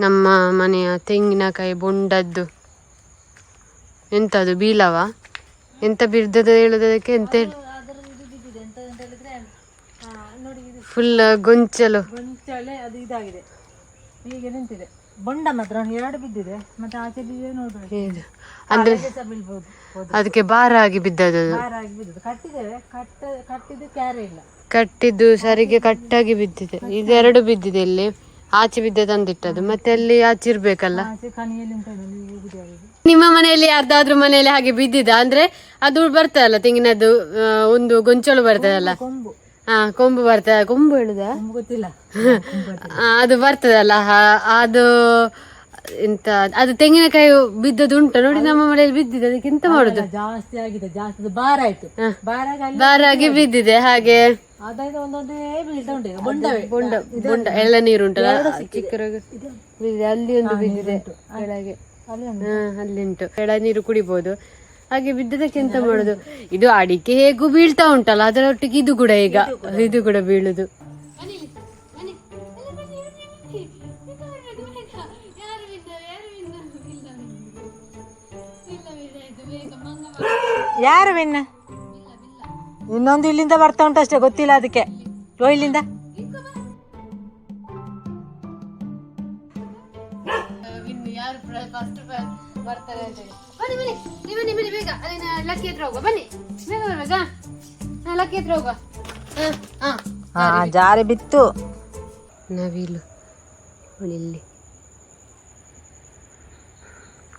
ನಮ್ಮ ಮನೆಯ ತೆಂಗಿನಕಾಯಿ ಬೊಂಡದ್ದು. ಎಂತದು ಬೀಳವ? ಎಂತ ಬಿದ್ದದ ಹೇಳುದಕ್ಕೆ ಎಂತ ಹೇಳಿ? ಫುಲ್ ಗೊಂಚಲು. ಗೊಂಚಳೆ ಅದು ಇದಾಗಿದೆ. ಹೀಗೆ ನಿಂತಿದೆ ಬೊಂಡ ಮಾತ್ರ ಎರಡು ಬಿದ್ದಿದೆ. ಮತ್ತೆ ಆಚೆ ಬಿದ್ದಿದೆ ನೋಡ್ರಿ ಅಂದ್ರೆ. ಅದಕ್ಕೆ ಭಾರ ಆಗಿ ಬಿದ್ದದ್ದು ಕಟ್ಟಿದ್ದೇವೆ. ಕಟ್ಟ ಕಟ್ಟಿದ್ದು ಕ್ಯಾರೆ ಇಲ್ಲ. ಕಟ್ಟಿದ್ದು ಸರಿಗೆ ಕಟ್ಟಾಗಿ ಬಿದ್ದಿದೆ. ಇದೆರಡು ಬಿದ್ದಿದೆ ಇಲ್ಲಿ. ಆಚೆ ಬಿದ್ದೆ ತಂದಿಟ್ಟದ್ದು. ಮತ್ತೆ ಅಲ್ಲಿ ಆಚೆ ಇರ್ಬೇಕಲ್ಲ? ನಿಮ್ಮ ಮನೆಯಲ್ಲಿ ಯಾರ್ದಾದ್ರೂ ಮನೆಯಲ್ಲಿ ಹಾಗೆ ಬಿದ್ದಿದ ಅಂದ್ರೆ ಅದು ಬರ್ತದಲ್ಲ ತೆಂಗಿನದ್ದು ಒಂದು ಗೊಂಚಲು ಬರ್ತದಲ್ಲ? ಕೊಂಬು ಹಾ ಕೊಂಬು ಬರ್ತದ? ಕೊಂಬು ಹೇಳುದ? ಗೊತ್ತಿಲ್ಲ. ಅದು ಬರ್ತದಲ್ಲ? ಅದು ಎಂತ ಅದು ತೆಂಗಿನಕಾಯಿ ಬಿದ್ದದ್ದು ಉಂಟು. ನೋಡಿ ನಮ್ಮ ಮನೆಯಲ್ಲಿ ಬಿದ್ದಿದೆ ಅದಕ್ಕೆ ಎಂತ ಮಾಡುದು. ಜಾಸ್ತಿ ಆಗಿದೆ ಜಾಸ್ತಿ ಬಾರ ಆಯ್ತು. ಭಾರ ಆಗಿ ಬಿದ್ದಿದೆ ಹಾಗೆ. ಬೊಂಡ ಬೊಂಡ ಎಳ್ಳ ನೀರು ಉಂಟಲ್ಲ? ಬಿದ್ದಿದೆ ಅಲ್ಲಿ ಒಂದು ಬಿದ್ದಿದೆ ಕೆಳಗೆ. ಅಲ್ಲಿ ಉಂಟು. ಎಳ ನೀರು ಕುಡಿಬಹುದು ಹಾಗೆ ಬಿದ್ದದಕ್ಕೆ ಎಂತ ಮಾಡುದು? ಇದು ಅಡಿಕೆ ಹೇಗೂ ಬೀಳ್ತಾ ಉಂಟಲ್ಲ ಅದರೊಟ್ಟಿಗೆ ಇದು ಕೂಡ ಈಗ. ಇದು ಕೂಡ ಬೀಳುದು. ಯಾರು ವಿನ್ನ? ಇನ್ನೊಂದು ಇಲ್ಲಿಂದ ಬರ್ತಾ ಉಂಟು ಅಷ್ಟೇ ಗೊತ್ತಿಲ್ಲ ಅದಕ್ಕೆ. ಓ ಇಲ್ಲಿಂದ. ಜಾರಿ ಬಿತ್ತು. ನವಿಲು ಇಲ್ಲಿ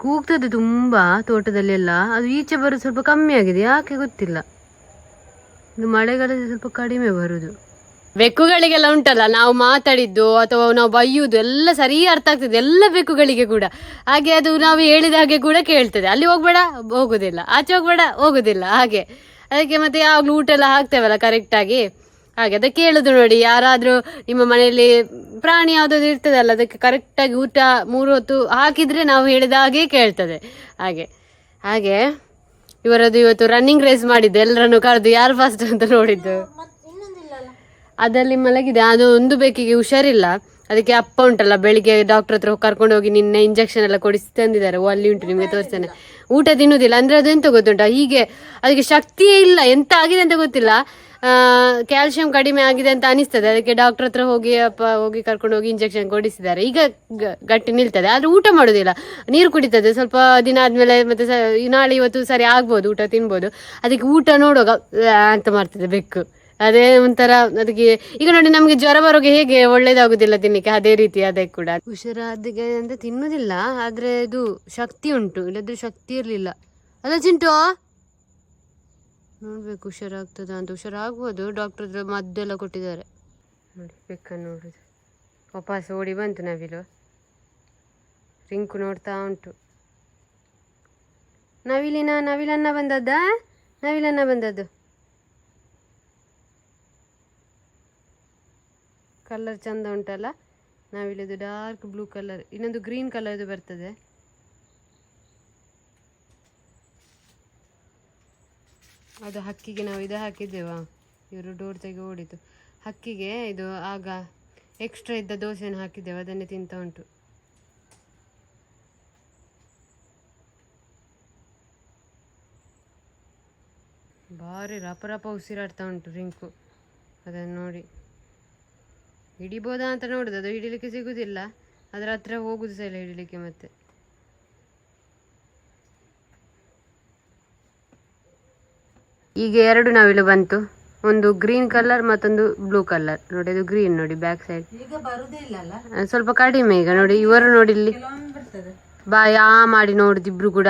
ಕೂಗ್ತದೆ ತುಂಬಾ ತೋಟದಲ್ಲೆಲ್ಲ. ಅದು ಈಚೆ ಬರೋದು ಸ್ವಲ್ಪ ಕಮ್ಮಿ ಆಗಿದೆ, ಯಾಕೆ ಗೊತ್ತಿಲ್ಲ. ಇದು ಮಳೆಗಾಲದಲ್ಲಿ ಸ್ವಲ್ಪ ಕಡಿಮೆ ಬರುದು. ಬೆಕ್ಕುಗಳಿಗೆಲ್ಲ ಉಂಟಲ್ಲ, ನಾವು ಮಾತಾಡಿದ್ದು ಅಥವಾ ನಾವು ಬೈಯುವುದು ಎಲ್ಲ ಸರಿ ಅರ್ಥ ಆಗ್ತದೆ, ಎಲ್ಲ ಬೆಕ್ಕುಗಳಿಗೆ ಕೂಡ. ಹಾಗೆ ಅದು ನಾವು ಹೇಳಿದ ಹಾಗೆ ಕೂಡ ಕೇಳ್ತದೆ. ಅಲ್ಲಿ ಹೋಗ್ಬೇಡ, ಹೋಗುದಿಲ್ಲ. ಆಚೆ ಹೋಗ್ಬೇಡ, ಹೋಗುದಿಲ್ಲ. ಹಾಗೆ. ಅದಕ್ಕೆ ಮತ್ತೆ ಯಾವಾಗ್ಲೂ ಊಟ ಎಲ್ಲ ಹಾಕ್ತೇವಲ್ಲ ಕರೆಕ್ಟಾಗಿ ಹಾಗೆ ಅದಕ್ಕೆ ಹೇಳುದು ನೋಡಿ, ಯಾರಾದ್ರೂ ನಿಮ್ಮ ಮನೆಯಲ್ಲಿ ಪ್ರಾಣಿ ಯಾವುದಾದ್ರು ಇರ್ತದಲ್ಲ, ಅದಕ್ಕೆ ಕರೆಕ್ಟಾಗಿ ಊಟ ಮೂರು ಹೊತ್ತು ಹಾಕಿದ್ರೆ ನಾವು ಹೇಳಿದ ಹಾಗೆ ಕೇಳ್ತದೆ. ಹಾಗೆ ಹಾಗೆ ಇವರದ್ದು ಇವತ್ತು ರನ್ನಿಂಗ್ ರೇಸ್ ಮಾಡಿದ್ದು ಎಲ್ಲರನ್ನು ಕರೆದು ಯಾರು ಫಸ್ಟ್ ಅಂತ ನೋಡಿದ್ದು. ಅದರಲ್ಲಿ ಮಲಗಿದೆ, ಅದು ಒಂದು ಬೇಕಿಗೆ ಹುಷಾರಿಲ್ಲ. ಅದಕ್ಕೆ ಅಪ್ಪ ಉಂಟಲ್ಲ, ಬೆಳಿಗ್ಗೆ ಡಾಕ್ಟರ್ ಹತ್ರ ಕರ್ಕೊಂಡು ಹೋಗಿ ನಿನ್ನೆ ಇಂಜೆಕ್ಷನ್ ಎಲ್ಲ ಕೊಡಿಸಿ ತಂದಿದ್ದಾರೆ. ಅಲ್ಲಿ ಉಂಟು ನಿಮಗೆ ತೋರಿಸ್ತೇನೆ. ಊಟ ತಿನ್ನುವುದಿಲ್ಲ ಅಂದ್ರೆ ಅದೆಂತ ಗೊತ್ತುಂಟ? ಹೀಗೆ, ಅದಕ್ಕೆ ಶಕ್ತಿಯೇ ಇಲ್ಲ. ಎಂತ ಆಗಿದೆ ಅಂತ ಗೊತ್ತಿಲ್ಲ. ಕ್ಯಾಲ್ಸಿಯಂ ಕಡಿಮೆ ಆಗಿದೆ ಅಂತ ಅನಿಸ್ತದೆ. ಅದಕ್ಕೆ ಡಾಕ್ಟರ್ ಹತ್ರ ಹೋಗಿ, ಅಪ್ಪ ಹೋಗಿ ಕರ್ಕೊಂಡು ಹೋಗಿ ಇಂಜೆಕ್ಷನ್ ಕೊಡಿಸಿದ್ದಾರೆ. ಈಗ ಗಟ್ಟಿ ನಿಲ್ತದೆ. ಆದ್ರೆ ಊಟ ಮಾಡೋದಿಲ್ಲ. ನೀರು ಕುಡಿತದೆ. ಸ್ವಲ್ಪ ದಿನ ಆದ್ಮೇಲೆ ಮತ್ತೆ ನಾಳೆ ಇವತ್ತು ಸರಿ ಆಗ್ಬೋದು. ಊಟ ತಿನ್ಬೋದು. ಅದಕ್ಕೆ ಊಟ ನೋಡುವಾಗ ಅಂತ ಮಾಡ್ತದೆ ಬೆಕ್ಕು. ಅದೇ ಒಂಥರ ಅದಕ್ಕೆ, ಈಗ ನೋಡಿ ನಮಗೆ ಜ್ವರ ಬರೋಗೆ ಹೇಗೆ ಒಳ್ಳೇದಾಗುದಿಲ್ಲ ತಿನ್ನಕ್ಕೆ ಅದೇ ರೀತಿ, ಅದೇ ಕೂಡ. ಹುಷಾರಾದಿಗೆ ಅಂತ ತಿನ್ನುದಿಲ್ಲ. ಆದ್ರೆ ಇದು ಶಕ್ತಿ ಉಂಟು. ಇಲ್ಲದ್ರೆ ಶಕ್ತಿ ಇರಲಿಲ್ಲ. ಅಲ್ಲ ಚಿಂಟು? ನೋಡ್ಬೇಕು, ಹುಷಾರಾಗ್ತದ ಅಂತ. ಹುಷಾರಾಗ್ಬೋದು ಡಾಕ್ಟರ್ ಹತ್ರ ಮದ್ದೆಲ್ಲ ಕೊಟ್ಟಿದ್ದಾರೆ. ನೋಡಿ ಬೆಕ್ಕ ನೋಡುದು. ವಾಪಸ್ ಓಡಿ ಬಂತು ನವಿಲು. ರಿಂಕು ನೋಡ್ತಾ ಉಂಟು. ನವಿಲಿನ, ನವಿಲನ್ನ ಬಂದದ್ದ? ನವಿಲನ್ನ ಬಂದದ್ದು. ಕಲರ್ ಚಂದ ಉಂಟಲ್ಲ? ನಾವಿಲ್ಲದು ಡಾರ್ಕ್ ಬ್ಲೂ ಕಲರ್ ಇನ್ನೊಂದು ಗ್ರೀನ್ ಕಲರ್ದು ಬರ್ತದೆ. ಅದು ಹಕ್ಕಿಗೆ ನಾವು ಇದು ಹಾಕಿದ್ದೇವ? ಇವರು ಡೋರ್ ತೆಗೆ ಓಡಿತು. ಹಕ್ಕಿಗೆ ಇದು ಆಗ ಎಕ್ಸ್ಟ್ರಾ ಇದ್ದ ದೋಸೆಯನ್ನು ಹಾಕಿದ್ದೇವೆ, ಅದನ್ನೇ ತಿಂತ ಉಂಟು. ಭಾರಿ ರಪ ರಪ ಉಸಿರಾಡ್ತಾ ಉಂಟು ರಿಂಕು. ಅದನ್ನು ನೋಡಿ. ಹಿಡಿಬೋದಾ ಅಂತ ನೋಡುದು, ಅದು ಹಿಡಿಲಿಕ್ಕೆ ಸಿಗುದಿಲ್ಲ. ಅದರ ಹತ್ರ ಹೋಗುದು ಸಹ ಇಲ್ಲ ಹಿಡಿಲಿಕ್ಕೆ ಮತ್ತೆ. ಈಗ ಎರಡು ನವಿಲು ಬಂತು. ಒಂದು ಗ್ರೀನ್ ಕಲರ್ ಮತ್ತೊಂದು ಬ್ಲೂ ಕಲರ್ ನೋಡಿ ಅದು ಗ್ರೀನ್ ನೋಡಿ ಬ್ಯಾಕ್ ಸೈಡ್ ಸ್ವಲ್ಪ ಕಡಿಮೆ ಈಗ ನೋಡಿ ಇವರು ನೋಡಿ ಇಲ್ಲಿ. ಬಾ ಯಾ ಮಾಡಿ ನೋಡುದಿಬ್ರು ಕೂಡ.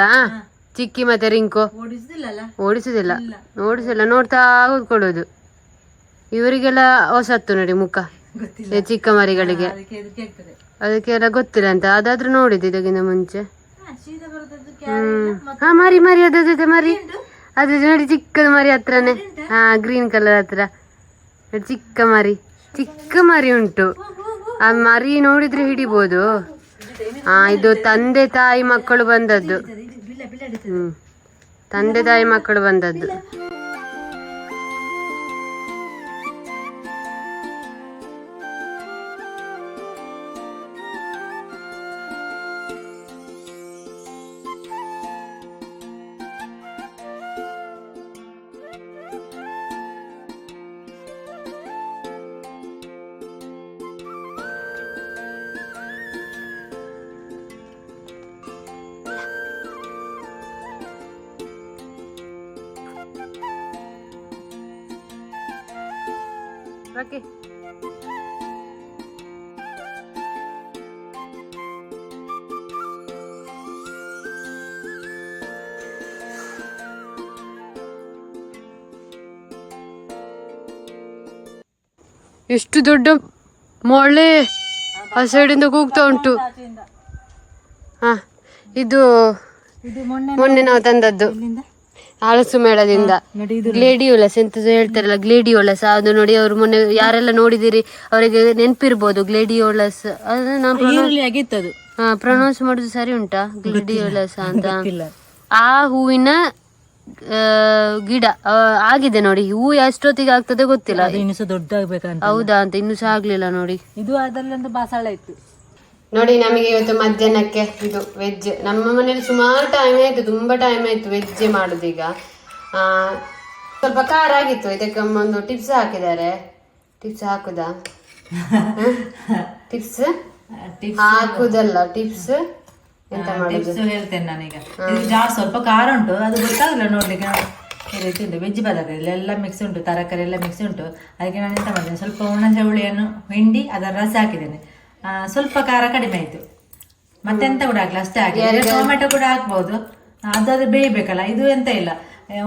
ಚಿಕ್ಕಿ ಮತ್ತೆ ರಿಂಕು. ಓಡಿಸುದಿಲ್ಲ. ಓಡಿಸಿಲ್ಲ ನೋಡ್ತಾ ಕೂತ್ಕೊಳ್ಳೋದು. ಇವರಿಗೆಲ್ಲ ಹೊಸತ್ತು ನೋಡಿ ಮುಖ. ಚಿಕ್ಕ ಮರಿಗಳಿಗೆ. ಅದಕ್ಕೆಲ್ಲ ಗೊತ್ತಿಲ್ಲ ಅಂತ. ಅದಾದ್ರೂ ನೋಡಿದ್ದು ಇದಕ್ಕಿಂತ ಮುಂಚೆ. ಹ್ಮ್. ಹಾ ಮರಿ ಮರಿ ಅದ ಮರಿ. ಅದು ನೋಡಿ ಚಿಕ್ಕದ ಮರಿ ಹತ್ರನೇ. ಹಾ ಗ್ರೀನ್ ಕಲರ್ ಹತ್ರ. ಚಿಕ್ಕ ಮರಿ. ಚಿಕ್ಕ ಮರಿ ಉಂಟು. ಆ ಮರಿ ನೋಡಿದ್ರೆ ಹಿಡಿಬೋದು. ಹಾ ಇದು ತಂದೆ ತಾಯಿ ಮಕ್ಕಳು ಬಂದದ್ದು. ಹ್ಮ್. ತಂದೆ ತಾಯಿ ಮಕ್ಕಳು ಬಂದದ್ದು. ಬಾಕಿ ಎಷ್ಟು ದೊಡ್ಡ ಮೊಳೆ ಆ ಸೈಡಿಂದ ಕೂಗ್ತಾ ಉಂಟು. ಹಾ ಇದು ಮೊನ್ನೆ ನಾವು ತಂದದ್ದು. ಹಳಸು ಮೇಳದಿಂದ. ಗ್ಲೇಡಿಯೋಲಸ್ ಎಂತ ಹೇಳ್ತಾರಲ್ಲ ಗ್ಲೇಡಿಯೋಲಸ್. ಅದು ನೋಡಿ ಅವ್ರು ಮೊನ್ನೆ ಯಾರೆಲ್ಲ ನೋಡಿದಿರಿ ಅವರಿಗೆ ನೆನಪಿರ್ಬೋದು ಗ್ಲೇಡಿಯೋಲಸ್. ಅದು ನಾನು ಆಗಿತ್ತದು. ಪ್ರೊನೌನ್ಸ್ ಮಾಡುದು ಸರಿ ಉಂಟಾ ಗ್ಲೇಡಿಯೋಲಸ್ ಅಂತ? ಆ ಹೂವಿನ ಗಿಡ ಆಗಿದೆ ನೋಡಿ. ಹೂ ಎಷ್ಟೊತ್ತಿಗೆ ಆಗ್ತದೆ ಗೊತ್ತಿಲ್ಲ. ಅದು ಇನ್ನು ಸಹ ದೊಡ್ಡಾಗ್ಬೇಕಂತ ಹೌದಾ ಅಂತ ಇನ್ನುಸ ಸಹ ಆಗ್ಲಿಲ್ಲ ನೋಡಿ. ಇದು ಅದರಲ್ಲಿ ಒಂದು ಬಾಸಳ ಇತ್ತು. ನೋಡಿ ನಮಗೆ ಇವತ್ತು ಮಧ್ಯಾಹ್ನಕ್ಕೆ ಇದು ವೆಜ್ ನಮ್ಮ ಮನೇಲಿ ಸುಮಾರು ಟೈಮ್ ಆಯ್ತು ತುಂಬಾ ಟೈಮ್ ಆಯ್ತು ವೆಜ್ ಮಾಡೋದೀಗ ಆ, ಸ್ವಲ್ಪ ಖಾರ ಆಗಿತ್ತು ಇದಕ್ಕೆ ಒಂದು ಟಿಪ್ಸ್ ಹಾಕಿದ್ದಾರೆ. ಟಿಪ್ಸ್ ಹಾಕುದಾ? ಟಿಪ್ಸ್ ಹಾಕುದಲ್ಲ ಟಿಪ್ಸ್ ಎಂತ ಮಾಡುದು? ಹೇಳ್ತೇನೆ ನಾನೀಗ. ಜಾಸ್ತಿ ಸ್ವಲ್ಪ ಖಾರ ಉಂಟು ಅದು ಗೊತ್ತಾಗಲ್ಲ ನೋಡ್ಲಿಕ್ಕೆ ಈ ರೀತಿ ಉಂಟು. ವೆಜ್ ಪದಾರ್ಥ ಇಲ್ಲೆಲ್ಲ ಮಿಕ್ಸ್ ಉಂಟು ತರಕಾರಿ ಎಲ್ಲ ಮಿಕ್ಸ್ ಉಂಟು. ಅದಕ್ಕೆ ನಾನು ಎಂತ ಮಾಡಿದ್ದೇನೆ ಸ್ವಲ್ಪ ಹುಣಸೆ ಹುಳಿಯನ್ನು ಹಿಂಡಿ ಅದರ ರಸ ಹಾಕಿದ್ದೇನೆ. ಸ್ವಲ್ಪ ಖಾರ ಕಡಿಮೆ ಆಯ್ತು. ಮತ್ತೆಂತ ಕೂಡ ಹಾಕ್ಲಿ ಅಷ್ಟೇ ಆಗಿ ಟೊಮೆಟೊ ಕೂಡ ಹಾಕ್ಬೋದು. ಅದಾದ್ರೆ ಅದು ಬೇಯಬೇಕಲ್ಲ ಇದು ಎಂತ ಇಲ್ಲ.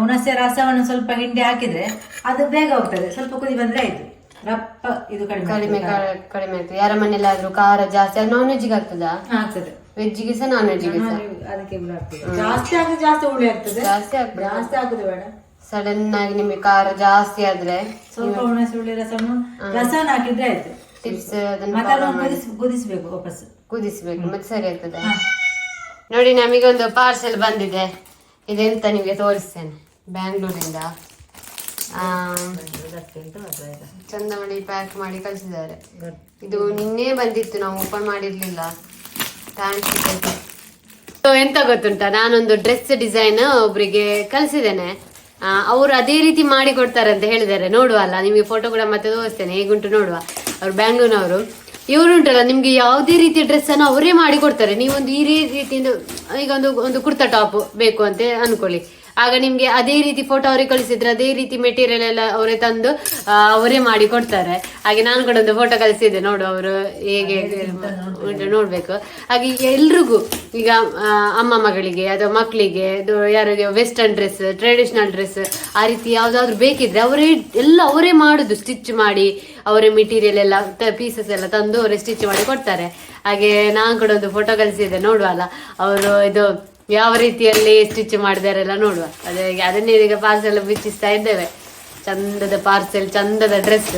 ಹುಣಸೆ ರಸವನ್ನು ಸ್ವಲ್ಪ ಹಿಂಡಿ ಹಾಕಿದ್ರೆ ಅದು ಬೇಗ ಹೋಗ್ತದೆ. ಸ್ವಲ್ಪ ಕುದಿ ಬಂದ್ರೆ ಆಯ್ತು. ರಪ್ಪ ಇದು ಕಡಿಮೆ ಕಡಿಮೆ ಆಯ್ತು. ಯಾರ ಮನೆಯಲ್ಲಾದ್ರೂ ಖಾರ ಜಾಸ್ತಿ ನಾನ್ ವೆಜ್ಗೆ ಆಗ್ತದಾ? ಆಗ್ತದೆ. ವೆಜ್ಜಿಗೆ ಸಹ ನಾನ್ ವೆಜ್ಗೆ ಅದಕ್ಕೆ ಜಾಸ್ತಿ ಆದ್ರೆ ಜಾಸ್ತಿ ಹುಳಿ ಆಗ್ತದೆ. ಜಾಸ್ತಿ ಆಗ್ತದೆ ಜಾಸ್ತಿ ಆಗುದು ಬೇಡ. ಸಡನ್ ಆಗಿ ನಿಮಗೆ ಖಾರ ಜಾಸ್ತಿ ಆದ್ರೆ ಸ್ವಲ್ಪ ಹುಣಸೆ ಹುಳಿ ರಸವನ್ನು ರಸವನ್ನು ಹಾಕಿದ್ರೆ ಆಯ್ತು. ಟಿಪ್ಸ್ ಅದನ್ನ ಕುದಿಸ್ಬೇಕು ವಾಪಸ್. ಕುದಿಸ್ಬೇಕು ಮತ್ತೆ ಸರಿ ಆಗ್ತದೆ. ನೋಡಿ ನಮಗೆ ಒಂದು ಪಾರ್ಸೆಲ್ ಬಂದಿದೆ. ಇದೆಂತ ನಿಮಗೆ ತೋರಿಸ್ತೇನೆ? ಬ್ಯಾಂಗ್ಳೂರಿಂದ. ಚಂದ ಮಾಡಿ ಪ್ಯಾಕ್ ಮಾಡಿ ಕಳಿಸಿದ್ದಾರೆ. ಇದು ನಿನ್ನೆ ಬಂದಿತ್ತು ನಾವು ಓಪನ್ ಮಾಡಿರ್ಲಿಲ್ಲ. ಸೊ ಎಂತ ಗೊತ್ತುಂಟ? ನಾನೊಂದು ಡ್ರೆಸ್ ಡಿಸೈನ್ ಒಬ್ರಿಗೆ ಕಲಿಸಿದ್ದೇನೆ ಅವರು ಅದೇ ರೀತಿ ಮಾಡಿ ಕೊಡ್ತಾರೆ ಅಂತ ಹೇಳಿದ್ದಾರೆ. ನೋಡುವ ಅಲ್ಲ ನಿಮಗೆ ಫೋಟೋ ಕೂಡ ಮತ್ತೆ ತೋರಿಸ್ತೇನೆ. ಹೇಗುಂಟು ನೋಡುವ. ಅವ್ರು ಬ್ಯಾಂಗ್ಳೂರ್ನವರು. ಇವರು ಉಂಟಲ್ಲ, ನಿಮ್ಗೆ ಯಾವುದೇ ರೀತಿಯ ಡ್ರೆಸ್ ಅನ್ನು ಅವರೇ ಮಾಡಿ ಕೊಡ್ತಾರೆ ನೀವೊಂದು ಈ ರೀತಿಯಿಂದ ಈಗ ಒಂದು ಒಂದು ಕುರ್ತಾ ಟಾಪ್ ಬೇಕು ಅಂತ ಅನ್ಕೊಳ್ಳಿ. ಆಗ ನಿಮ್ಗೆ ಅದೇ ರೀತಿ ಫೋಟೋ ಅವರಿಗೆ ಕಳಿಸಿದ್ರೆ ಅದೇ ರೀತಿ ಮೆಟೀರಿಯಲ್ ಎಲ್ಲ ಅವರೇ ತಂದು ಅವರೇ ಮಾಡಿ ಕೊಡ್ತಾರೆ. ಹಾಗೆ ನಾನು ಕೂಡ ಒಂದು ಫೋಟೋ ಕಳಿಸಿದ್ದೆ ನೋಡು ಅವರು ಹೇಗೆ ನೋಡ್ಬೇಕು. ಹಾಗೆ ಈಗ ಎಲ್ರಿಗೂ ಈಗ ಅಮ್ಮ ಮಗಳಿಗೆ ಅಥವಾ ಮಕ್ಕಳಿಗೆ ಯಾರಿಗೆ ವೆಸ್ಟರ್ನ್ ಡ್ರೆಸ್ ಟ್ರೆಡಿಷನಲ್ ಡ್ರೆಸ್ ಆ ರೀತಿ ಯಾವ್ದಾದ್ರು ಬೇಕಿದ್ರೆ ಅವರೇ ಎಲ್ಲ ಅವರೇ ಮಾಡುದು ಸ್ಟಿಚ್ ಮಾಡಿ ಅವರೇ ಮೆಟೀರಿಯಲ್ ಎಲ್ಲ ಪೀಸಸ್ ಎಲ್ಲ ತಂದು ಅವರೇ ಸ್ಟಿಚ್ ಮಾಡಿ ಕೊಡ್ತಾರೆ. ಹಾಗೆ ನಾನು ಕೂಡ ಒಂದು ಫೋಟೋ ಕಳಿಸಿದ್ದೆ ನೋಡುವಲ್ಲ. ಅವರು ಇದು ಯಾವ ರೀತಿಯಲ್ಲಿ ಸ್ಟಿಚ್ ಮಾಡಿದಾರೆಲ್ಲ ನೋಡುವ. ಅದೇ, ಅದನ್ನೇ ಈಗ ಪಾರ್ಸೆಲ್ ಬಿಚ್ಚಿಸ್ತಾ ಇದ್ದೇವೆ. ಚಂದದ ಪಾರ್ಸೆಲ್ ಚಂದದ ಡ್ರೆಸ್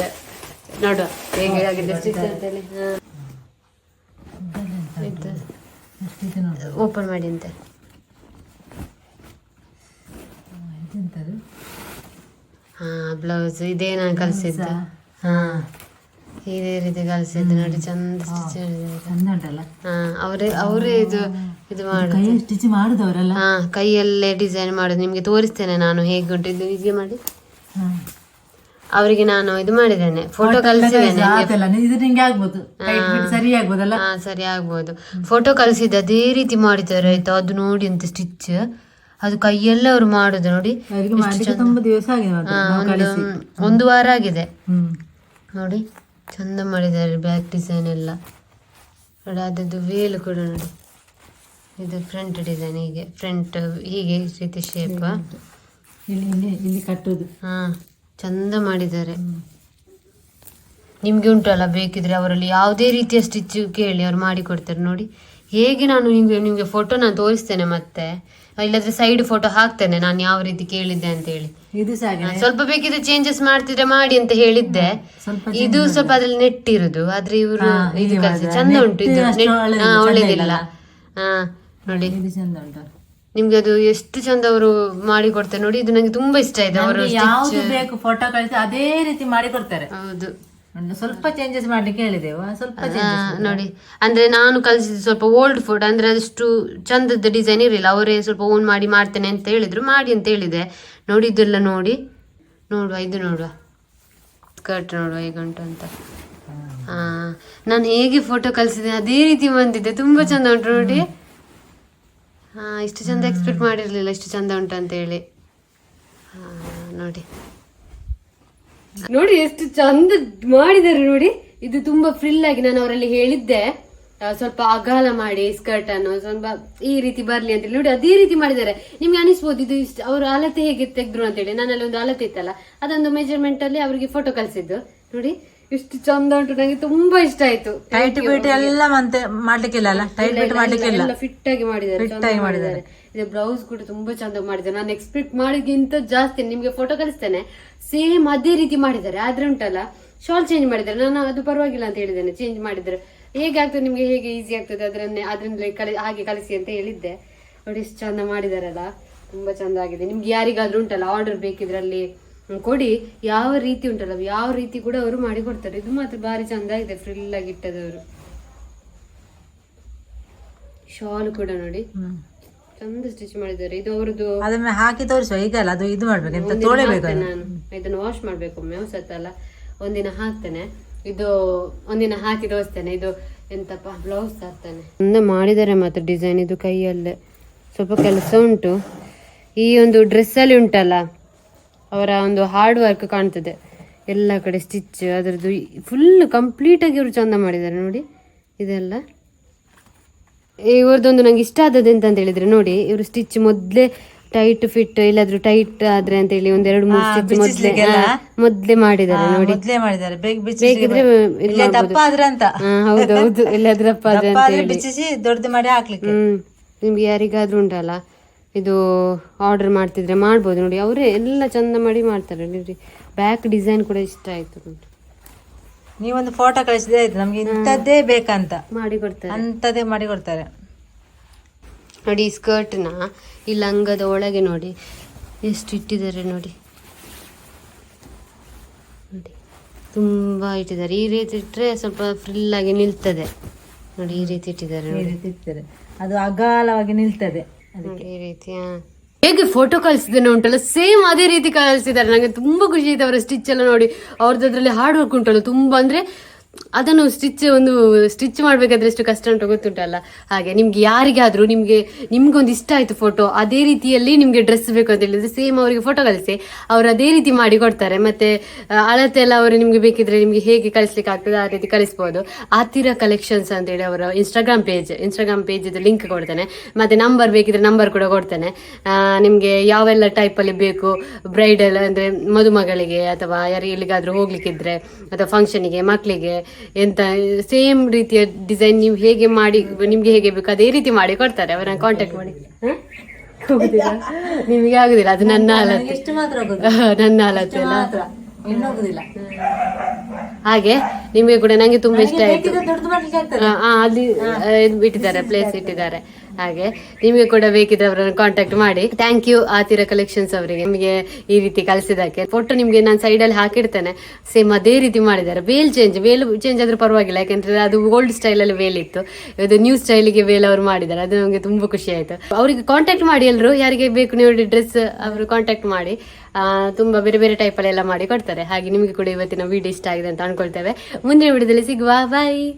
ನೋಡುವ, ಹೇಗೆ ಓಪನ್ ಮಾಡಿ ಅಂತ. ಹಾ ಬ್ಲೌಸ್ ಇದೇ ನಾನು ಕಲಿಸಿದ್ದು. ಹಾ. ಇದೇ ರೀತಿ ಕಲಿಸಿದ್ದು ನೋಡಿ ಚಂದ ಸ್ಟಿಚ್ ಚಂದ ಉಂಟಲ್ಲ? ಅವರೇ ಅವರೇ ಇದು ಇದು ಮಾಡುದು. ಕೈ ಸ್ಟಿಚ್ ಮಾಡುದವರಲ್ಲ? ಹಾ ಕೈಯಲ್ಲೇ ಡಿಸೈನ್ ಮಾಡೋದು. ನಿಮ್ಗೆ ತೋರಿಸ್ತೇನೆ ನಾನು ಹೇಗೆ ಉಂಟು ಇದು ಹೀಗೆ ಮಾಡಿ. ಅವರಿಗೆ ನಾನು ಇದು ಮಾಡಿದ್ದೇನೆ ಫೋಟೋ ಕಲಿಸಿದ್ದೇನೆ ಸರಿ ಆಗ್ಬೋದಲ್ಲ? ಹಾ ಸರಿ ಆಗ್ಬೋದು. ಫೋಟೋ ಕಲಿಸಿದ್ದು ಅದೇ ರೀತಿ ಮಾಡಿದ್ದಾರೆ ಆಯ್ತಾ? ಅದು ನೋಡಿ ಅಂತ ಸ್ಟಿಚ್ ಅದು ಕೈಯಲ್ಲೇ ಅವ್ರು ಮಾಡುದು ನೋಡಿ. ಒಂದು ವಾರ ಆಗಿದೆ. ನೋಡಿ. ಚಂದ ಮಾಡಿದ್ದಾರೆ ಬ್ಯಾಕ್ ಡಿಸೈನ್ ಎಲ್ಲ. ನೋಡಿ ಅದದ್ದು ವೇಲ್ ಕೂಡ ನೋಡಿ. ಇದು ಫ್ರಂಟ್ ಡಿಸೈನ್ ಹೀಗೆ. ಫ್ರಂಟ್ ಹೀಗೆ ಈ ರೀತಿ ಶೇಪ್ ಇಲ್ಲಿ ಕಟ್ಟುದು. ಹಾ ಚಂದ ಮಾಡಿದ್ದಾರೆ. ನಿಮ್ಗೆ ಉಂಟಲ್ಲ ಬೇಕಿದ್ರೆ ಅವರಲ್ಲಿ ಯಾವುದೇ ರೀತಿಯ ಸ್ಟಿಚ್ ಕೇಳಿ ಅವ್ರು ಮಾಡಿ ಕೊಡ್ತಾರೆ. ನೋಡಿ ಹೇಗೆ ನಾನು ನಿಮಗೆ ನಿಮಗೆ ಫೋಟೋ ನಾನು ತೋರಿಸ್ತೇನೆ ಮತ್ತೆ. ಇಲ್ಲದ್ರೆ ಸೈಡ್ ಫೋಟೋ ಹಾಕ್ತೇನೆ ನಾನು ಯಾವ ರೀತಿ ಕೇಳಿದ್ದೆ ಅಂತ ಹೇಳಿ. ಇದು ಸಹ ಹಾಗೆ ಸ್ವಲ್ಪ ಬೇಕಿದ್ರೆ ಚೇಂಜಸ್ ಮಾಡ್ತಿದ್ರೆ ಮಾಡಿ ಅಂತ ಹೇಳಿದ್ದೆ. ಸ್ವಲ್ಪ ಇದು ಸ್ವಲ್ಪ ಅದ್ರಲ್ಲಿ ನೆಟ್ಟಿರುದು ಆದ್ರೆ ಇವರು ಹಾ, ಇದು ಕಲ್ಸಿ ಚಂದ ಉಂಟು ಇದು. ಅಷ್ಟು net- ಹಾ, ಚಂದ ಒಳ್ಳೇದಿಲ್ಲ. ಇಲ್ಲ. ಹಾ ನೋಡಿ. ಇದು ಚಂದ ಉಂಟು. ನಿಮ್ಗೆ ಅದು ಎಷ್ಟು ಚಂದ ಅವರು ಮಾಡಿ ಕೊಡ್ತಾರೆ ನೋಡಿ ಇದು ನಂಗೆ ತುಂಬಾ ಇಷ್ಟ ಇದೆ ಅವರು ಯಾವ್ದು ಬೇಕು ಫೋಟೋ ಕಳಿಸಿ ಅದೇ ರೀತಿ ಮಾಡಿ ಕೊಡ್ತಾರೆ. ಹೌದು. ಸ್ವಲ್ಪ ಚೇಂಜಸ್ ಮಾಡ್ಲಿಕ್ಕೆ ಹೇಳಿದೆವು. ಸ್ವಲ್ಪ ನೋಡಿ. ಅಂದ್ರೆ ನಾನು ಕಲಿಸಿದ ಸ್ವಲ್ಪ ಓಲ್ಡ್ ಫೋಟೋ ಅಂದ್ರೆ ಅದಷ್ಟು ಚಂದದ ಡಿಸೈನ್ ಇರಲಿಲ್ಲ. ಅವರೇ ಸ್ವಲ್ಪ ಓನ್ ಮಾಡಿ ಮಾಡ್ತೇನೆ ಅಂತ ಹೇಳಿದ್ರು. ಮಾಡಿ ಅಂತ ಹೇಳಿದೆ. ನೋಡಿ ಇದೆಲ್ಲ ನೋಡಿ. ನೋಡುವ ಇದು ನೋಡುವ. ಸ್ಕರ್ಟ್ ನೋಡುವ ಈಗ ಉಂಟು ಅಂತ. ಹಾ ನಾನು ಹೇಗೆ ಫೋಟೋ ಕಲಿಸಿದೆ ಅದೇ ರೀತಿ ಬಂದಿದೆ. ತುಂಬಾ ಚಂದ ಉಂಟು ನೋಡಿ. ಹಾ ಇಷ್ಟು ಚಂದ ಎಕ್ಸ್ಪೆಕ್ಟ್ ಮಾಡಿರ್ಲಿಲ್ಲ ಇಷ್ಟು ಚಂದ ಉಂಟು ಅಂತ ಹೇಳಿ. ಹಾ ನೋಡಿ. ನೋಡಿ ಎಷ್ಟು ಚಂದ ಮಾಡಿದ್ದಾರೆ ನೋಡಿ. ಇದು ತುಂಬಾ ಫ್ರಿಲ್ ಆಗಿ ನಾನು ಅವರಲ್ಲಿ ಹೇಳಿದ್ದೆ. ಸ್ವಲ್ಪ ಅಗಾಲ ಮಾಡಿ ಸ್ಕರ್ಟ್ ಅನ್ನು ಸ್ವಲ್ಪ ಈ ರೀತಿ ಬರ್ಲಿ ಅಂತ ಹೇಳಿ. ನೋಡಿ ಅದೇ ರೀತಿ ಮಾಡಿದ್ದಾರೆ. ನಿಮ್ಗೆ ಅನಿಸ್ಬೋದು ಇದು ಇಷ್ಟು ಅವರು ಅಳತೆ ಹೇಗೆ ತೆಗ್ದ್ರು ಅಂತ ಹೇಳಿ. ನನ್ನಲ್ಲಿ ಒಂದು ಅಳತೆ ಇತ್ತಲ್ಲ ಅದೊಂದು ಮೆಜರ್ಮೆಂಟ್ ಅಲ್ಲಿ ಅವರಿಗೆ ಫೋಟೋ ಕಳಿಸಿದ್ದು. ನೋಡಿ ಇಷ್ಟು ಚಂದ ಉಂಟು. ನಂಗೆ ತುಂಬಾ ಇಷ್ಟ ಆಯ್ತು. ಟೈಟ್ ಬಿಟ್ ಎಲ್ಲ ಮಾಡ್ಲಿಕ್ಕಿಲ್ಲ ಅಲ್ಲ? ಟೈಟ್ ಬಿಟ್ ಮಾಡ್ಲಿಕ್ಕಿಲ್ಲ? ಫಿಟ್ ಆಗಿ ಮಾಡಿದ್ದಾರೆ ಚಂದ ಮಾಡಿದ್ದಾರೆ. ಇದು ಬ್ಲೌಸ್ ಕೂಡ ತುಂಬಾ ಚಂದ ಮಾಡಿದ್ದಾರೆ ನಾನು ಎಕ್ಸ್ಪೆಕ್ಟ್ ಮಾಡಿದ್ಗಿಂತ ಜಾಸ್ತಿ, ನಿಮ್ಗೆ ಫೋಟೋ ಕಳಿಸ್ತೇನೆ. ಸೇಮ್ ಅದೇ ರೀತಿ ಮಾಡಿದ್ದಾರೆ, ಆದ್ರೆ ಉಂಟಲ್ಲ ಶಾಲ್ ಚೇಂಜ್ ಮಾಡಿದ್ದಾರೆ. ನಾನು ಅದು ಪರವಾಗಿಲ್ಲ ಅಂತ ಹೇಳಿದ್ದೇನೆ ಚೇಂಜ್ ಮಾಡಿದ್ರೆ. ಹೇಗೆ ಆಗ್ತದೆ ನಿಮ್ಗೆ, ಹೇಗೆ ಈಸಿ ಆಗ್ತದೆ ಅದರನ್ನೇ ಅದರಿಂದ ಹಾಗೆ ಕಲಿಸಿ ಅಂತ ಹೇಳಿದ್ದೆ. ನೋಡಿ ಎಷ್ಟು ಚಂದ ಮಾಡಿದಾರಲ್ಲ, ತುಂಬಾ ಚಂದ ಆಗಿದೆ. ನಿಮ್ಗೆ ಯಾರಿಗಾದ್ರೂ ಉಂಟಲ್ಲ ಆರ್ಡರ್ ಬೇಕಿದ್ರಲ್ಲಿ ಕೊಡಿ. ಯಾವ ರೀತಿ ಉಂಟಲ್ಲ, ಯಾವ ರೀತಿ ಕೂಡ ಅವರು ಮಾಡಿ ಕೊಡ್ತಾರೆ. ಇದು ಮಾತ್ರ ಭಾರಿ ಚಂದ ಆಗಿದೆ ಫ್ರಿಲ್ ಆಗಿ ಇಟ್ಟದವರು. ಶಾಲ್ ಕೂಡ ನೋಡಿ. ಚಂದ ಸ್ಟಿಚ್ ಮಾಡಿದ್ದಾರೆ. ಇದು ಅವರದ್ದು ಅದನ್ನ ಹಾಕಿ ತೋರಿಸುವ. ಈಗ ಅಲ್ಲ ಅದು ಇದು ಮಾಡ್ಬೇಕು. ಎಂತ ತೊಳೆಬೇಕು. ನಾನು. ಇದನ್ನ ವಾಶ್ ಮಾಡ್ಬೇಕು ಒಮ್ಮೆ. ಸತ್ತಲ್ಲ ಒಂದಿನ ಹಾಕ್ತೇನೆ. ಇದು ಒಂದಿನ ಹಾಕಿ ತೋರಿಸ್ತೇನೆ. ಇದು ಎಂತಪ್ಪ ಬ್ಲೌಸ್ ಹಾಕ್ತೇನೆ ಚಂದ ಮಾಡಿದ್ದಾರೆ ಮತ್ತೆ ಡಿಸೈನ್ ಇದು ಕೈಯಲ್ಲೇ. ಸ್ವಲ್ಪ ಕೆಲಸ ಉಂಟು. ಈ ಒಂದು ಡ್ರೆಸ್ ಅಲ್ಲಿ ಉಂಟಲ್ಲ ಅವರ ಒಂದು ಹಾರ್ಡ್ ವರ್ಕ್ ಕಾಣ್ತದೆ. ಎಲ್ಲ ಕಡೆ ಸ್ಟಿಚ್ ಅದರದ್ದು ಫುಲ್ ಕಂಪ್ಲೀಟ್ ಆಗಿ ಇವರು ಚಂದ ಮಾಡಿದ್ದಾರೆ ನೋಡಿ. ಇದೆಲ್ಲ. ಇವ್ರದ್ದೊಂದು ನಂಗೆ ಇಷ್ಟ ಆದದ್ದು ಎಂತ ಅಂತ ಹೇಳಿದ್ರೆ ನೋಡಿ ಇವರು ಸ್ಟಿಚ್ ಮೊದ್ಲೇ ಟೈಟ್ ಫಿಟ್ ಇಲ್ಲಾದ್ರೂ ಟೈಟ್ ಆದ್ರೆ ಅಂತ ಹೇಳಿ ಒಂದೆರಡು ಮೂರು ಸ್ಟಿಚ್ ಮೊದ್ಲೇ? ಮೊದ್ಲೇ ಮಾಡಿದ್ದಾರೆ ನೋಡಿ. ಮೊದ್ಲೇ ಮಾಡಿದ್ದಾರೆ. ಬೇಗ ಬೇಕಿದ್ರೆ. ದಪ್ಪ ಆದ್ರೆ ಅಂತ. ಹೌದೌದು ಎಲ್ಲಾದ್ರಪ್ಪ ಆದ್ರೆ ದಪ್ಪ ಅಂತ ಹೇಳಿ ಬಿಚ್ಚಿಸಿ ದೊಡ್ಡದು ಮಾಡಿ ಹಾಕ್ಲಿಕ್ಕೆ. ಹ್ಮ್ ನಿಮ್ಗೆ ಯಾರಿಗಾದ್ರೂ ಉಂಟಲ್ಲ ಇದು ಆರ್ಡರ್ ಮಾಡ್ತಿದ್ರೆ ಮಾಡ್ಬೋದು ನೋಡಿ. ಅವರೇ ಎಲ್ಲ ಚಂದ ಮಾಡಿ ಮಾಡ್ತಾರೆ ನೋಡಿ ಬ್ಯಾಕ್ ಡಿಸೈನ್ ಕೂಡ ಇಷ್ಟ ಆಯ್ತು ನೋಡಿ. ನೀವೊಂದು ಫೋಟೋ ಕಳಿಸಿದ್ರೆ ಆಯ್ತು. ನಮ್ಗೆ ಇಂಥದ್ದೇ ಬೇಕಂತ. ಮಾಡಿ ಕೊಡ್ತಾರೆ ಅಂತದೇ ಮಾಡಿ ಕೊಡ್ತಾರೆ ನೋಡಿ ಈ ಸ್ಕರ್ಟ್ನ ಈ ಲಂಗದ ಒಳಗೆ ನೋಡಿ. ಎಷ್ಟು ಇಟ್ಟಿದ್ದಾರೆ ನೋಡಿ. ನೋಡಿ ತುಂಬ ಇಟ್ಟಿದ್ದಾರೆ. ಈ ರೀತಿ ಇಟ್ಟರೆ ಸ್ವಲ್ಪ ಫ್ರಿಲ್ ಆಗಿ ನಿಲ್ತದೆ. ನೋಡಿ ಈ ರೀತಿ ಇಟ್ಟಿದ್ದಾರೆ ಈ ನೋಡಿ. ಅದು ಅಗಾಲವಾಗಿ ನಿಲ್ತದೆ. ಈ ರೀತಿ. ಹೇಗೆ ಫೋಟೋ ಕಳಿಸಿದ್ದೇನೆ ಉಂಟಲ್ಲ ಸೇಮ್ ಅದೇ ರೀತಿ ಕಳಿಸಿದ್ದಾರೆ. ನನಗೆ ತುಂಬಾ ಖುಷಿ ಆಯ್ತು ಅವರ ಸ್ಟಿಚ್ ಎಲ್ಲ ನೋಡಿ. ಅವ್ರದ್ದು ಅದರಲ್ಲಿ ಹಾರ್ಡ್ ವರ್ಕ್ ಉಂಟಲ್ಲ, ತುಂಬಾ ಅಂದ್ರೆ ಅದನ್ನು ಸ್ಟಿಚ್ ಒಂದು ಸ್ಟಿಚ್ ಮಾಡ್ಬೇಕಾದ್ರೆ ಎಷ್ಟು ಕಷ್ಟ ಉಂಟು ಗೊತ್ತುಂಟಲ್ಲ? ಹಾಗೆ ನಿಮ್ಗೆ ಯಾರಿಗಾದ್ರೂ ನಿಮ್ಗೆ, ನಿಮ್ಗೊಂದು ಇಷ್ಟ ಆಯ್ತು ಫೋಟೋ ಅದೇ ರೀತಿಯಲ್ಲಿ ನಿಮ್ಗೆ ಡ್ರೆಸ್ ಬೇಕು ಅಂತ ಹೇಳಿದ್ರೆ ಸೇಮ್ ಅವರಿಗೆ ಫೋಟೋ ಕಳಿಸಿ. ಅವ್ರು ಅದೇ ರೀತಿ ಮಾಡಿ ಕೊಡ್ತಾರೆ. ಮತ್ತೆ ಅಳತೆ ಎಲ್ಲ ಅವರು ನಿಮ್ಗೆ ಬೇಕಿದ್ರೆ ನಿಮ್ಗೆ ಹೇಗೆ ಕಳಿಸ್ಲಿಕ್ಕೆ ಆಗ್ತದೆ, ಆ ರೀತಿ ಕಳಿಸ್ಬೋದು. ಆತಿರ ಕಲೆಕ್ಷನ್ಸ್ ಅಂತ ಹೇಳಿ ಅವರ Instagram page Instagram page link ಕೊಡ್ತೇನೆ. ಮತ್ತೆ ನಂಬರ್ ಬೇಕಿದ್ರೆ ನಂಬರ್ ಕೂಡ ಕೊಡ್ತೇನೆ. ನಿಮಗೆ ಯಾವೆಲ್ಲ ಟೈಪ್ ಅಲ್ಲಿ ಬೇಕು ಬ್ರೈಡಲ್ ಅಂದ್ರೆ ಮದುಮಗಳಿಗೆ ಅಥವಾ ಯಾರು ಎಲ್ಲಿಗಾದ್ರೂ ಹೋಗ್ಲಿಕ್ಕಿದ್ರೆ, ಅಥವಾ ಫಂಕ್ಷನಿಗೆ ಮಕ್ಕಳಿಗೆ ಎಂತ ಸೇಮ್ ರೀತಿಯ ಡಿಸೈನ್ ನೀವು ಹೇಗೆ ಮಾಡಿ ನಿಮ್ಗೆ ಹೇಗೆ ಬೇಕು ಅದೇ ರೀತಿ ಮಾಡಿ ಕೊಡ್ತಾರೆ ಅವರನ್ನ ಕಾಂಟ್ಯಾಕ್ಟ್ ಮಾಡಿ. ನಿಮ್ಗೆ ಹೋಗುದಿಲ್ಲ? ನಿಮಗೆ ಆಗುದಿಲ್ಲ ಅದು ನನ್ನ ನನ್ನ ಹಾಲತ್ತು ಅಲ್ಲ? ಹಾಗೆ ನಿಮಗೆ ಕೂಡ ನಂಗೆ ತುಂಬಾ ಇಷ್ಟ ಆಯ್ತು. ಅಲ್ಲಿ ಇಟ್ಟಿದ್ದಾರೆ ಪ್ಲೇಸ್ ಇಟ್ಟಿದ್ದಾರೆ. ಹಾಗೆ ನಿಮಗೆ ಕೂಡ ಬೇಕಿದ್ರೆ ಅವರನ್ನು ಕಾಂಟ್ಯಾಕ್ಟ್ ಮಾಡಿ. ಥ್ಯಾಂಕ್ ಯು ಆತಿರ ಕಲೆಕ್ಷನ್ಸ್ ಅವರಿಗೆ. ನಿಮಗೆ ಈ ರೀತಿ ಕಲಿಸಿದಕ್ಕೆ ಫೋಟೋ ನಿಮಗೆ ನಾನು ಸೈಡಲ್ಲಿ ಹಾಕಿಡ್ತೇನೆ. ಸೇಮ್ ಅದೇ ರೀತಿ ಮಾಡಿದ್ದಾರೆ. ವೇಲ್ ಚೇಂಜ್ ವೇಲ್ ಚೇಂಜ್ ಆದ್ರೂ ಪರವಾಗಿಲ್ಲ. ಯಾಕಂದ್ರೆ ಅದು ಓಲ್ಡ್ ಸ್ಟೈಲಲ್ಲಿ ವೇಲ್ ಇತ್ತು. ಇದು ನ್ಯೂ ಸ್ಟೈಲಿಗೆ ವೇಲ್ ಅವರು ಮಾಡಿದ್ದಾರೆ. ಅದು ನಮಗೆ ತುಂಬಾ ಖುಷಿ ಆಯ್ತು. ಅವರಿಗೆ ಕಾಂಟ್ಯಾಕ್ಟ್ ಮಾಡಿ ಎಲ್ಲರೂ ಯಾರಿಗೆ ಬೇಕು ನೋಡಿ ಡ್ರೆಸ್ ಅವರು ಕಾಂಟ್ಯಾಕ್ಟ್ ಮಾಡಿ. ತುಂಬ ಬೇರೆ ಬೇರೆ ಟೈಪಲ್ಲಿ ಎಲ್ಲ ಮಾಡಿ ಕೊಡ್ತಾರೆ. ಹಾಗೆ ನಿಮಗೆ ಕೂಡ ಇವತ್ತಿನ ವಿಡಿಯೋ ಇಷ್ಟ ಆಗಿದೆ ಅಂತ ಅನ್ಕೊಳ್ತೇವೆ. ಮುಂದಿನ ವಿಡಿಯೋದಲ್ಲಿ ಸಿಗುವ. ಬಾಯ್